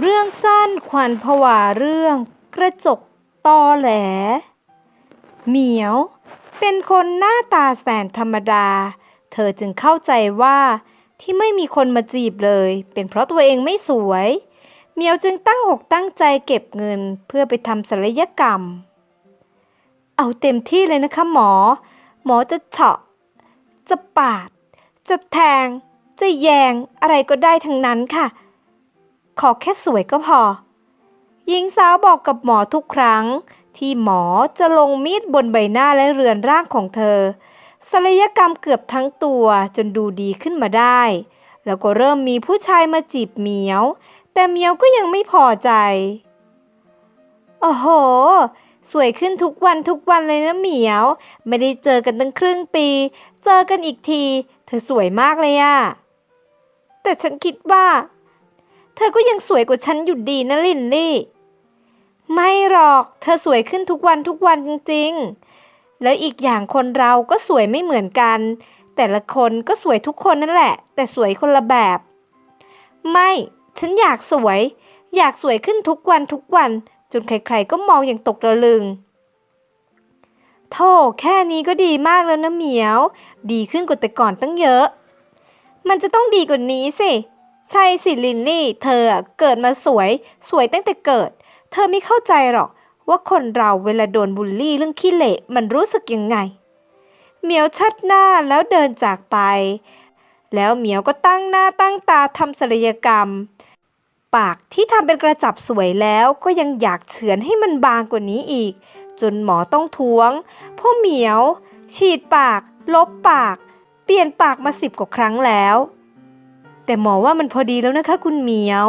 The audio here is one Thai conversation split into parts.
เรื่องสั้นขวัญผวาเรื่องกระจกตอแหล เหมียว เป็นคนหน้าตาแสนธรรมดา เธอจึงเข้าใจว่าที่ไม่มีคนมาจีบเลย เป็นเพราะตัวเองไม่สวย เหมียวจึงตั้งหกตั้งใจเก็บเงินเพื่อไปทำศัลยกรรม เอาเต็มที่เลยนะคะหมอ หมอจะเฉาะ จะปาด จะแทง จะแยงอะไรก็ได้ทั้งนั้นค่ะ ขอแค่สวยก็พอ หญิงสาวบอกกับหมอทุกครั้ง ที่หมอจะลงมีดบนใบหน้าและเรือนร่างของเธอศัลยกรรมเกือบทั้งตัวจนดูดีขึ้นมาได้ แล้วก็เริ่มมีผู้ชายมาจีบเหมียว แต่เหมียวก็ยังไม่พอใจ โอ้โห สวยขึ้นทุกวันทุกวันเลยนะเหมียว ไม่ได้เจอกันตั้งครึ่งปี เจอกันอีกที เธอสวยมากเลยอะแต่ฉันคิดว่า เธอก็ยังสวยกว่าฉันอยู่ดีนะลินลี่ ไม่หรอก เธอสวยขึ้นทุกวันทุกวันจริง ๆ แล้วอีกอย่างคนเราก็สวยไม่เหมือนกัน แต่ละคนก็สวยทุกคนนั่นแหละ แต่สวยคนละแบบ ไม่ ฉันอยากสวย อยากสวยขึ้นทุกวันทุกวัน จนใครๆก็มองอย่างตกตะลึงโธ่แค่นี้ก็ดีมากแล้วนะเหมียว ดีขึ้นกว่าแต่ก่อนตั้งเยอะ มันจะต้องดีกว่านี้สิ ใช่สิลินลี่ เธอเกิดมาสวย สวยตั้งแต่เกิด เธอไม่เข้าใจหรอก ว่าคนเราเวลาโดนบูลลี่เรื่องขี้เหร่มันรู้สึกยังไง เหมียวชัดหน้าแล้วเดินจากไป แล้วเหมียวก็ตั้งหน้าตั้งตาทำศัลยกรรม ปากที่ทำเป็นกระจับสวยแล้วก็ยังอยากเฉือนให้มันบางกว่านี้อีก จนหมอต้องท้วงเพ่อเหมียว ฉีดปาก ลบปาก เปลี่ยนปากมาสิบกว่าครั้งแล้ว แต่หมอว่ามันพอดีแล้วนะคะ คุณเหมียว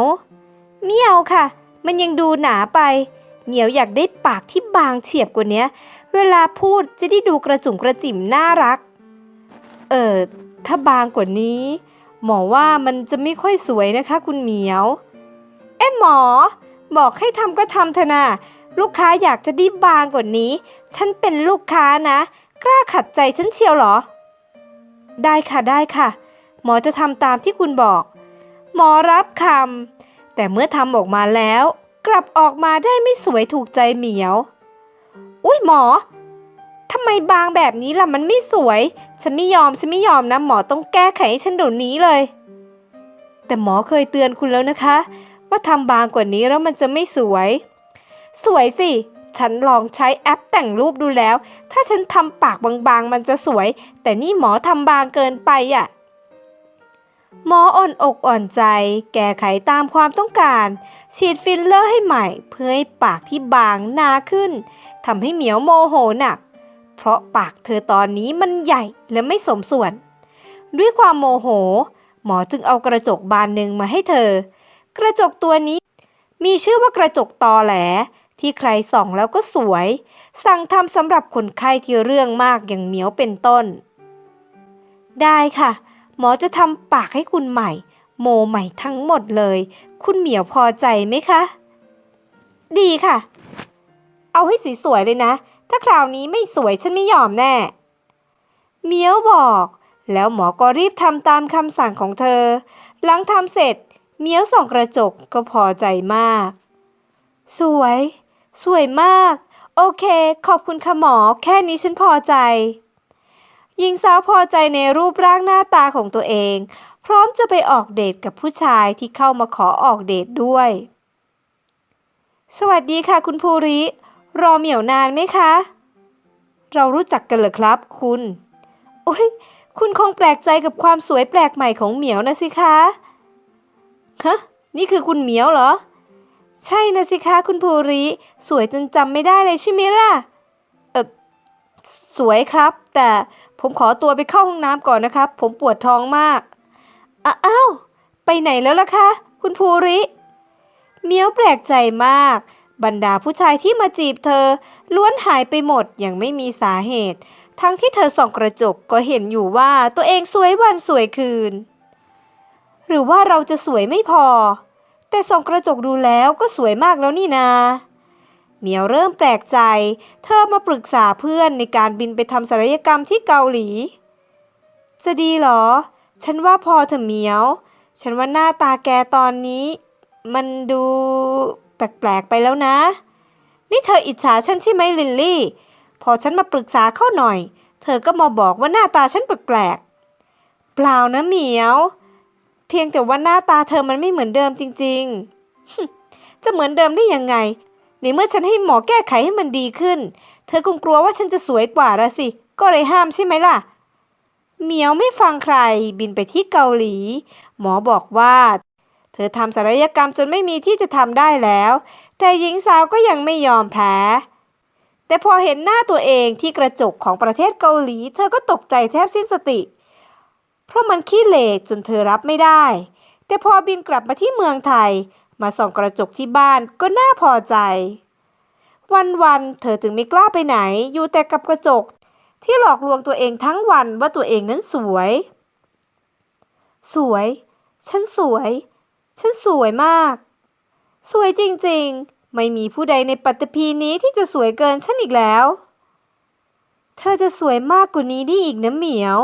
เมียวค่ะ มันยังดูหนาไป เหมียวอยากได้ปากที่บางเฉียบกว่านี้เวลาพูดจะได้ดูกระจุ่มกระจิ๋มน่ารัก เออถ้าบางกว่านี้ หมอว่ามันจะไม่ค่อยสวยนะคะ คุณเหมียว เอ๊ะหมอ บอกให้ทำก็ทำเถอะนะลูกค้าอยากจะได้บางกว่านี้ ฉันเป็นลูกค้านะ กล้าขัดใจฉันเชียวเหรอ ได้ค่ะได้ค่ะ หมอจะทำตามที่คุณบอก หมอรับคำแต่เมื่อทำออกมาแล้ว กลับออกมาได้ไม่สวยถูกใจเหมียว อุ้ยหมอทำไมบางแบบนี้ล่ะมันไม่สวย ฉันไม่ยอมฉันไม่ยอมนะหมอต้องแก้ไขให้ฉันเดี๋ยวนี้เลย แต่หมอเคยเตือนคุณแล้วนะคะ ว่าทำบางกว่านี้แล้วมันจะไม่สวย สวยสิฉันลองใช้แอปแต่งรูปดูแล้ว ถ้าฉันทำปากบางๆ มันจะสวย แต่นี่หมอทำบางเกินไปอะ หมออ่อนอกอ่อนใจ แก้ไขตามความต้องการ ฉีดฟิลเลอร์ให้ใหม่ เพื่อให้ปากที่บางหนาขึ้นทำให้เหมียวโมโหหนัก เพราะปากเธอตอนนี้มันใหญ่และไม่สมส่วน ด้วยความโมโห หมอจึงเอากระจกบานหนึ่งมาให้เธอ กระจกตัวนี้ มีชื่อว่ากระจกตอแหล ที่ใครส่องแล้วก็สวย สั่งทำสำหรับคนไข้ที่เรื่องมากอย่างเหมียวเป็นต้น ได้ค่ะ หมอจะทำปากให้คุณใหม่ โมใหม่ทั้งหมดเลย คุณเหมียวพอใจไหมคะ ดีค่ะ เอาให้สีสวยเลยนะ ถ้าคราวนี้ไม่สวยฉันไม่ยอมแน่เหมียวบอก แล้วหมอก็รีบทำตามคำสั่งของเธอ หลังทำเสร็จเหมียวส่องกระจกก็พอใจมาก สวย สวยมาก โอเค ขอบคุณค่ะหมอ แค่นี้ฉันพอใจ หญิงสาวพอใจในรูปร่างหน้าตาของตัวเอง พร้อมจะไปออกเดทกับผู้ชายที่เข้ามาขอออกเดทด้วย สวัสดีค่ะคุณภูริ รอเหมียวนานไหมคะ เรารู้จักกันเหรอครับ คุณโอ้ยคุณคงแปลกใจกับความสวยแปลกใหม่ของเหมียวนะสิคะฮะนี่คือคุณเหมียวเหรอ ใช่นะสิคะคุณภูริ สวยจนจำไม่ได้เลยใช่ไหมล่ะ เออสวยครับ แต่ ผมขอตัวไปเข้าห้องน้ำก่อนนะครับ ผมปวดท้องมากอ้าวไปไหนแล้วล่ะคะ คุณภูริ เมียวแปลกใจมาก บรรดาผู้ชายที่มาจีบเธอ ล้วนหายไปหมดอย่างไม่มีสาเหตุ ทั้งที่เธอส่องกระจกก็เห็นอยู่ว่าตัวเองสวยวันสวยคืน หรือว่าเราจะสวยไม่พอ แต่ส่องกระจกดูแล้วก็สวยมากแล้วนี่นา เหมียวเริ่มแปลกใจ เธอมาปรึกษาเพื่อนในการบินไปทำศัลยกรรมที่เกาหลี จะดีหรอ ฉันว่าพอเถอะเหมียว ฉันว่าหน้าตาแกตอนนี้ มันดูแปลกๆไปแล้วนะ นี่เธออิจฉาฉันใช่ไหมลิลลี่ พอฉันมาปรึกษาเข้าหน่อย เธอก็มาบอกว่าหน้าตาฉันแปลกๆ เปล่านะเหมียว เพียงแต่ว่าหน้าตาเธอมันไม่เหมือนเดิมจริง ๆจะเหมือนเดิมได้ยังไง ในเมื่อฉันให้หมอแก้ไขให้มันดีขึ้น เธอคงกลัวว่าฉันจะสวยกว่าละสิ ก็เลยห้ามใช่ไหมล่ะ เหมียวไม่ฟังใครบินไปที่เกาหลี หมอบอกว่า เธอทำศัลยกรรมจนไม่มีที่จะทำได้แล้ว แต่หญิงสาวก็ยังไม่ยอมแพ้ แต่พอเห็นหน้าตัวเองที่กระจกของประเทศเกาหลี เธอก็ตกใจแทบสิ้นสติ เพราะมันขี้เหร่จนเธอรับไม่ได้ แต่พอบินกลับมาที่เมืองไทย มาส่องกระจกที่บ้านก็น่าพอใจ วันๆเธอจึงไม่กล้าไปไหน อยู่แต่กับกระจก ที่หลอกลวงตัวเองทั้งวันว่าตัวเองนั้นสวย สวย ฉันสวย ฉันสวยมาก สวยจริงๆ ไม่มีผู้ใดในปัตตภีนี้ที่จะสวยเกินฉันอีกแล้ว เธอจะสวยมากกว่านี้ได้อีกนะเหมียว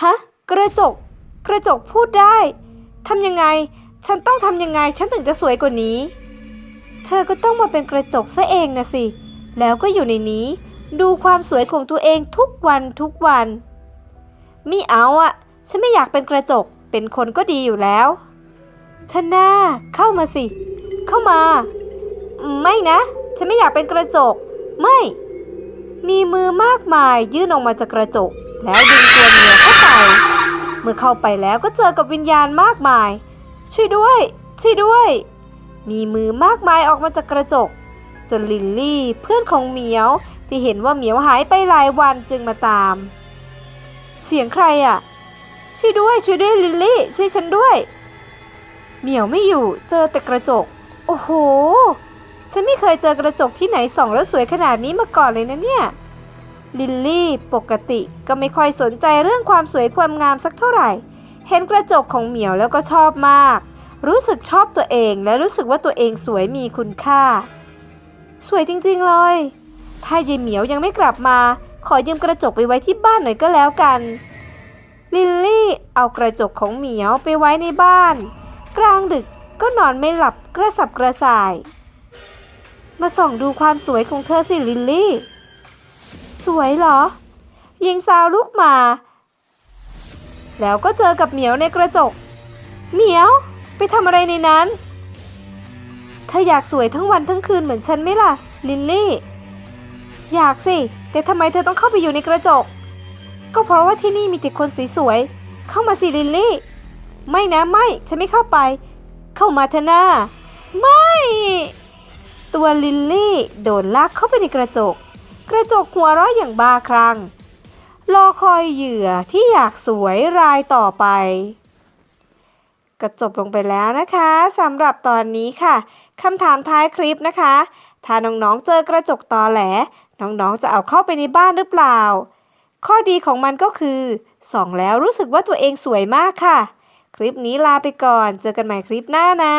ฮะกระจก กระจกพูดได้ทำยังไง ฉันต้องทำยังไงฉันถึงจะสวยกว่านี้ เธอก็ต้องมาเป็นกระจกซะเองนะสิ แล้วก็อยู่ในนี้ ดูความสวยของตัวเองทุกวันทุกวัน มิเอาอะฉันไม่อยากเป็นกระจก เป็นคนก็ดีอยู่แล้วทนาเข้ามาสิ เข้ามา ไม่นะ ฉันไม่อยากเป็นกระจก ไม่ มีมือมากมายยื่นออกมาจากกระจก แล้วดึงตัวเมียเข้าไป เมื่อเข้าไปแล้วก็เจอกับวิญญาณมากมาย ช่วยด้วย ช่วยด้วย มีมือมากมายออกมาจากกระจก จนลิลลี่เพื่อนของเหมียวที่เห็นว่าเหมียวหายไปหลายวันจึงมาตาม เสียงใครอะ่ะ ช่วยด้วย ช่วยด้วยลิลลี่ ช่วยฉันด้วย เหมียวไม่อยู่เจอแต่กระจก โอ้โห ฉันไม่เคยเจอกระจกที่ไหนส่องแล้วสวยขนาดนี้มาก่อนเลยนะเนี่ย ลิลลี่ปกติก็ไม่ค่อยสนใจเรื่องความสวยความงามสักเท่าไหร่ เห็นกระจกของเหมียวแล้วก็ชอบมาก รู้สึกชอบตัวเองและรู้สึกว่าตัวเองสวยมีคุณค่า สวยจริงๆเลย ถ้ายายเหมียวยังไม่กลับมา ขอยืมกระจกไปไว้ที่บ้านหน่อยก็แล้วกัน ลิลลี่เอากระจกของเหมียวไปไว้ในบ้าน กลางดึกก็นอนไม่หลับกระสับกระส่าย มาส่องดูความสวยของเธอสิลิลลี่ สวยเหรอหญิงสาวลุกมา แล้วก็เจอกับเหมียวในกระจก เหมียวไปทำอะไรในนั้น เธออยากสวยทั้งวันทั้งคืนเหมือนฉันไหมล่ะ ลิลลี่ อยากสิ แต่ทำไมเธอต้องเข้าไปอยู่ในกระจก ก็เพราะว่าที่นี่มีแต่คนสวยๆเข้ามาสิลิลลี่ ไม่นะไม่ ฉันไม่เข้าไป เข้ามาเถอะนาไม่ ตัวลิลลี่โดนลากเข้าไปในกระจก กระจกหัวเราะอย่างบ้าคลั่ง รอคอยเหยื่อที่อยากสวยรายต่อไป ก็จบลงไปแล้วนะคะสำหรับตอนนี้ค่ะคำถามท้ายคลิปนะคะ ถ้าน้องๆเจอกระจกตอแหล น้องๆจะเอาเข้าไปในบ้านหรือเปล่า ข้อดีของมันก็คือส่องแล้วรู้สึกว่าตัวเองสวยมากค่ะ คลิปนี้ลาไปก่อน เจอกันใหม่คลิปหน้านะ